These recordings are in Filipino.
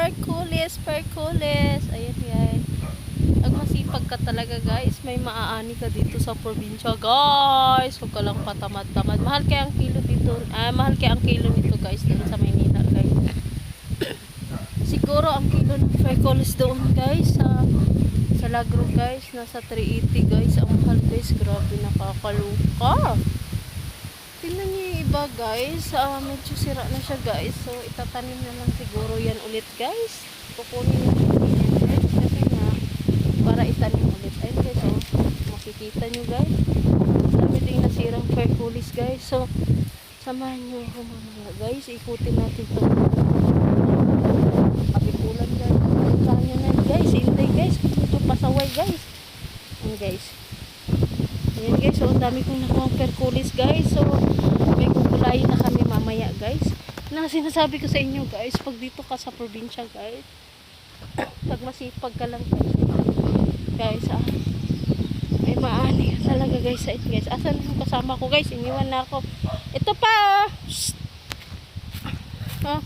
Perkulis, Perkulis. Ayan guys. Pag masipag ka talaga guys, may maaani ka dito sa probinsya guys. Huwag ka lang patamad-tamad. Mahal kaya ang kilo dito. Ah, mahal kaya ang kilo nito guys dito sa Maynila guys. Siguro ang kilo ng Perkulis doon guys sa sa Lagro guys, nasa 380 guys. Ang mahal guys, grabe nakakaluka. Tingnan niyo iba guys, ah, medyo sira na siya guys. So itatanim na lang siguro yan ulit guys. Kukunin yung yan guys kasi nga para itanim ulit. Ayun guys, oh, makikita niyo guys. Dami ding nasirang perkulis guys. So samahan niyo ako mamaya guys. Ikutin natin to. Kapikulan guys. Saan nyo na yun, guys. Hindi guys. Ito pasaway guys. Ayan guys. Ayan guys, so ang dami kong nakuha perkulis guys. So, may kukulayin na kami mamaya guys. Na sinasabi ko sa inyo guys, pag dito ka sa probinsya guys, pag masipag ka lang guys, guys ah, may maani talaga guys sa guys. Asan yung kasama ko guys? Iniwan na ako. Ito pa! Shh! Ah,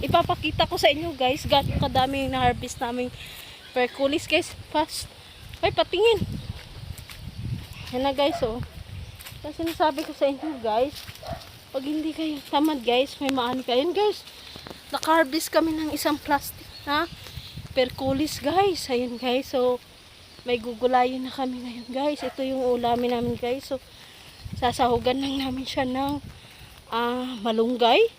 ipapakita ko sa inyo guys, gaano kadami yung na-harvest namin perkulis guys. Fast. Ay, patingin. Yan na guys, oh. Kasi sinasabi ko sa inyo guys, pag hindi kayo tamad guys, may maani kayo. Yan guys, naka-harvest kami ng isang plastic na perkulis guys. Ayun guys, so may gugulayin na kami ngayon guys. Ito yung ulamin namin guys. So, sasahugan lang namin siya ng ah, malunggay.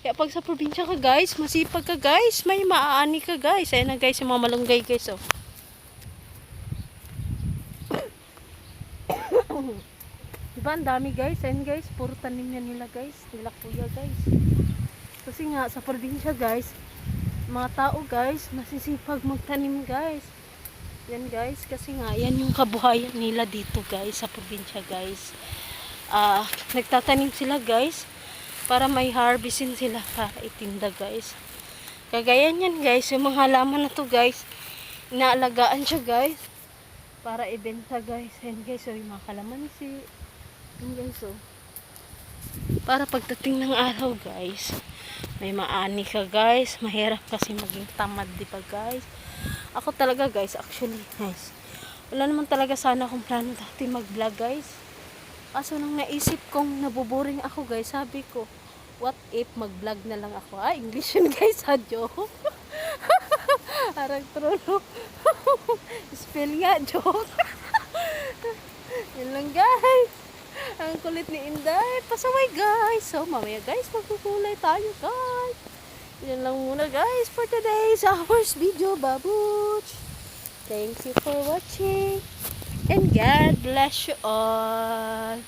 Kaya pag sa probinsya ka guys, masipag ka guys, may maaani ka guys. Ayan na guys, yung mga malunggay guys. Oh. Diba ang dami guys? Ayan guys, puro tanim yan nila guys. Nila kuya guys. Kasi nga sa probinsya guys, mga tao guys, masisipag magtanim guys. Yan guys, kasi nga yan yung kabuhayan nila dito guys sa probinsya guys. Ah, nagtatanim sila guys para may harvestin sila para itinda guys. Kagaya niyan guys, yung mga halaman na to guys, inaalagaan siya guys para ibenta guys. Yan guys, so yung mga kalamansi. Yan guys, so. Para pagdating ng araw guys, may maani ka guys. Mahirap kasi maging tamad di ba guys. Ako talaga guys, actually guys. Wala naman talaga sana akong plano dati mag-vlog guys. Kaso nung naisip kong nabuboring ako guys, sabi ko, what if mag-vlog na lang ako? Ah, English yun guys, ha, joke. Arang trono. Spell nga, joke. Yun lang guys. Ang kulit ni Inday. Pasaway guys. So, mamaya guys, magkukulay tayo guys. Yan lang muna guys for today's hours video, babuch. Thank you for watching. And God bless you all.